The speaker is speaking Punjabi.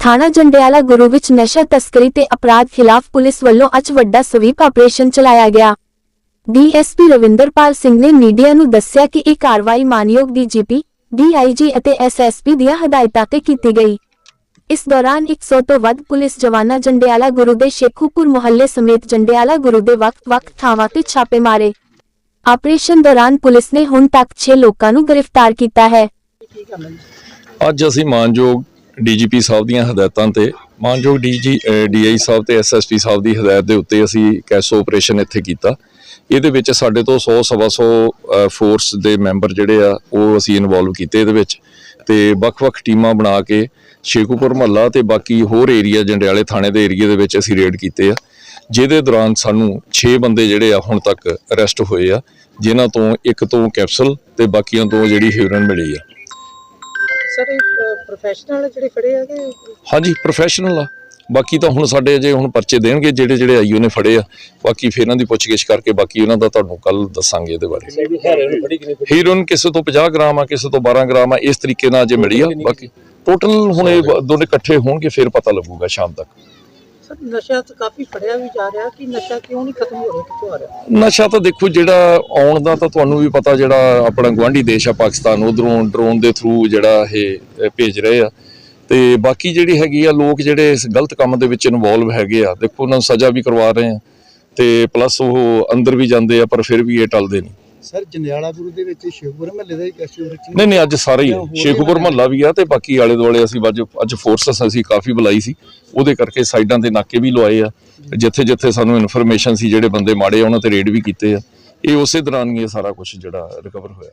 ਥਾਣਾ ਜੰਡਿਆਲਾ ਗੁਰੂ ਵਿੱਚ ਨਸ਼ਾ ਤਸਕਰੀ ਤੇ ਅਪਰਾਧ ਖਿਲਾਫ ਪੁਲਿਸ ਵੱਲੋਂ ਅੱਜ ਵੱਡਾ ਸਵੀਪ ਆਪਰੇਸ਼ਨ ਚਲਾਇਆ ਗਿਆ। ਡੀਐਸਪੀ ਰਵਿੰਦਰਪਾਲ ਸਿੰਘ ਨੇ ਮੀਡੀਆ ਨੂੰ ਦੱਸਿਆ ਕਿ ਇਹ ਕਾਰਵਾਈ ਮਾਨਯੋਗ ਡੀਜੀਪੀ ਡੀਆਈਜੀ ਅਤੇ ਐਸਐਸਪੀ ਦੀਆਂ ਹਦਾਇਤਾਂ ਤੇ ਕੀਤੀ ਗਈ। ਇਸ ਦੌਰਾਨ 100 ਤੋਂ ਵੱਧ ਪੁਲਿਸ ਜਵਾਨਾਂ ਜੰਡਿਆਲਾ ਗੁਰੂ ਦੇ ਸ਼ੇਖੂਪੁਰ ਮੁਹੱਲੇ ਸਮੇਤ ਜੰਡਿਆਲਾ ਗੁਰੂ ਦੇ ਵੱਖ-ਵੱਖ ਥਾਵਾਂ ਤੇ ਛਾਪੇ ਮਾਰੇ। ਆਪਰੇਸ਼ਨ ਦੌਰਾਨ ਪੁਲਿਸ ਨੇ ਹੁਣ ਤੱਕ 6 ਲੋਕਾਂ ਨੂੰ ਗ੍ਰਿਫਤਾਰ ਕੀਤਾ ਹੈ। ਅੱਜ ਅਸੀਂ ਮਾਨਯੋਗ ਡੀਜੀਪੀ ਸਾਹਿਬ ਦੀਆਂ ਹਦਾਇਤਾਂ ਤੇ ਮਾਨਯੋਗ ਡੀਜੀ ਡੀਆਈ ਸਾਹਿਬ ਤੇ ਐਸਐਸਪੀ ਸਾਹਿਬ ਦੀ ਹਦਾਇਤ ਦੇ ਉੱਤੇ ਅਸੀਂ ਕੈਸੋ ਆਪਰੇਸ਼ਨ ਇੱਥੇ ਕੀਤਾ। ਇਹਦੇ ਵਿੱਚ ਸਾਡੇ ਤੋਂ 100 ਸਵਾ 100 ਫੋਰਸ ਦੇ ਮੈਂਬਰ ਜਿਹੜੇ ਆ, ਉਹ ਅਸੀਂ ਇਨਵੋਲਵ ਕੀਤੇ ਇਹਦੇ ਵਿੱਚ। ਤੇ ਵੱਖ-ਵੱਖ ਟੀਮਾਂ ਬਣਾ ਕੇ ਸ਼ੇਖੂਪੁਰ ਮਹੱਲਾ ਤੇ ਬਾਕੀ ਹੋਰ ਏਰੀਆ ਜੰਡਿਆਲੇ ਥਾਣੇ ਦੇ ਏਰੀਆ ਦੇ ਵਿੱਚ ਅਸੀਂ ਰੇਡ ਕੀਤੇ ਆ। ਜਿਹਦੇ ਦੌਰਾਨ ਸਾਨੂੰ 6 ਬੰਦੇ ਜਿਹੜੇ ਆ ਹੁਣ ਤੱਕ ਅਰੈਸਟ ਹੋਏ ਆ, ਜਿਨ੍ਹਾਂ ਤੋਂ ਇੱਕ ਤੋਂ ਕੈਪਸੂਲ ਤੇ ਬਾਕੀਆਂ ਤੋਂ ਜਿਹੜੀ ਹੀਰੋਇਨ ਮਿਲੀ ਆ। ਸਰ ਇਹ ਪ੍ਰੋਫੈਸ਼ਨਲ ਜਿਹੜੇ ਫੜੇ ਹੈਗੇ? ਹਾਂਜੀ ਪ੍ਰੋਫੈਸ਼ਨਲ ਆ। ਬਾਕੀ ਤਾਂ ਹੁਣ ਸਾਡੇ ਅਜੇ ਹੁਣ ਪਰਚੇ ਦੇਣਗੇ ਜਿਹੜੇ ਜਿਹੜੇ ਆਈਓ ਨੇ ਫੜੇ ਆ। ਬਾਕੀ ਫਿਰ ਇਹਨਾਂ ਦੀ ਪੁੱਛਗਿੱਛ ਕਰਕੇ ਬਾਕੀ ਉਹਨਾਂ ਦਾ ਤੁਹਾਨੂੰ ਕੱਲ ਦੱਸਾਂਗੇ ਇਹਦੇ ਬਾਰੇ। ਹੀਰੋਇਨ ਕਿਸੇ ਤੋਂ 50 ਗ੍ਰਾਮ ਆ ਕਿਸੇ ਤੋਂ 12 ਗ੍ਰਾਮ ਆ ਇਸ ਤਰੀਕੇ ਨਾਲ ਅਜੇ ਮਿਲੀ ਆ। ਬਾਕੀ ਟੋਟਲ ਹੁਣ ਇਹ ਦੋਨੇ ਇਕੱਠੇ ਹੋਣਗੇ ਫਿਰ ਪਤਾ ਲੱਗੂਗਾ ਸ਼ਾਮ ਤੱਕ। ਸਰ ਨਸ਼ਾ ਤਾਂ ਕਾਫੀ ਫੜਿਆ ਵੀ ਜਾ ਰਿਹਾ ਕਿ ਨਸ਼ਾ ਕਿਉਂ ਨਹੀਂ ਖਤਮ ਹੋ ਰਿਹਾ ਕਿੱਥੋਂ ਆ ਰਿਹਾ? ਨਸ਼ਾ ਤਾਂ ਦੇਖੋ, ਜਿਹੜਾ ਆਉਣ ਦਾ ਤਾਂ ਤੁਹਾਨੂੰ ਵੀ ਪਤਾ ਜਿਹੜਾ ਆਪਣਾ ਗਵਾਂਢੀ ਦੇਸ਼ ਆ ਪਾਕਿਸਤਾਨ, ਉਧਰੋਂ ਡਰੋਨ ਦੇ ਥਰੂ ਜਿਹੜਾ ਇਹ ਭੇਜ ਰਹੇ ਆ। ਤੇ ਬਾਕੀ ਜਿਹੜੀ ਹੈਗੀ ਆ, ਲੋਕ ਜਿਹੜੇ ਇਸ ਗਲਤ ਕੰਮ ਦੇ ਵਿੱਚ ਇਨਵੋਲਵ ਹੈਗੇ ਆ, ਦੇਖੋ, ਉਹਨਾਂ ਨੂੰ ਸਜ਼ਾ ਵੀ ਕਰਵਾ ਰਹੇ ਆ। ਤੇ ਪਲੱਸ ਉਹ ਅੰਦਰ ਵੀ ਜਾਂਦੇ ਆ, ਪਰ ਫਿਰ ਵੀ ਇਹ ਟਲਦੇ ਨਹੀਂ। ਸਰ ਜੰਡਿਆਲਾ ਗੁਰੂ ਦੇ ਵਿੱਚ ਸ਼ਿਵਪੁਰ ਮਹੱਲੇ ਦਾ ਇੱਕ ਐਸਯੂ ਵਿੱਚ ਨਹੀਂ ਨਹੀਂ ਅੱਜ ਸਾਰੇ ਹੀ ਆ। ਸ਼ੇਖੂਪੁਰ ਮਹੱਲਾ ਵੀ ਆ ਤੇ ਬਾਕੀ ਆਲੇ ਦੁਆਲੇ ਅਸੀਂ ਅੱਜ ਅੱਜ ਫੋਰਸਸ ਅਸੀਂ ਕਾਫੀ ਬੁਲਾਈ ਸੀ। ਉਹਦੇ ਕਰਕੇ ਸਾਈਡਾਂ ਤੇ ਨਾਕੇ ਵੀ ਲਵਾਏ ਆ। ਜਿੱਥੇ ਜਿੱਥੇ ਸਾਨੂੰ ਇਨਫੋਰਮੇਸ਼ਨ ਸੀ ਜਿਹੜੇ ਬੰਦੇ ਮਾੜੇ ਆ ਉਹਨਾਂ ਤੇ ਰੇਡ ਵੀ ਕੀਤੇ ਆ। ਇਹ ਉਸੇ ਦੌਰਾਨ ਹੀ ਇਹ ਸਾਰਾ ਕੁਝ ਜਿਹੜਾ ਰਿਕਵਰ ਹੋਇਆ।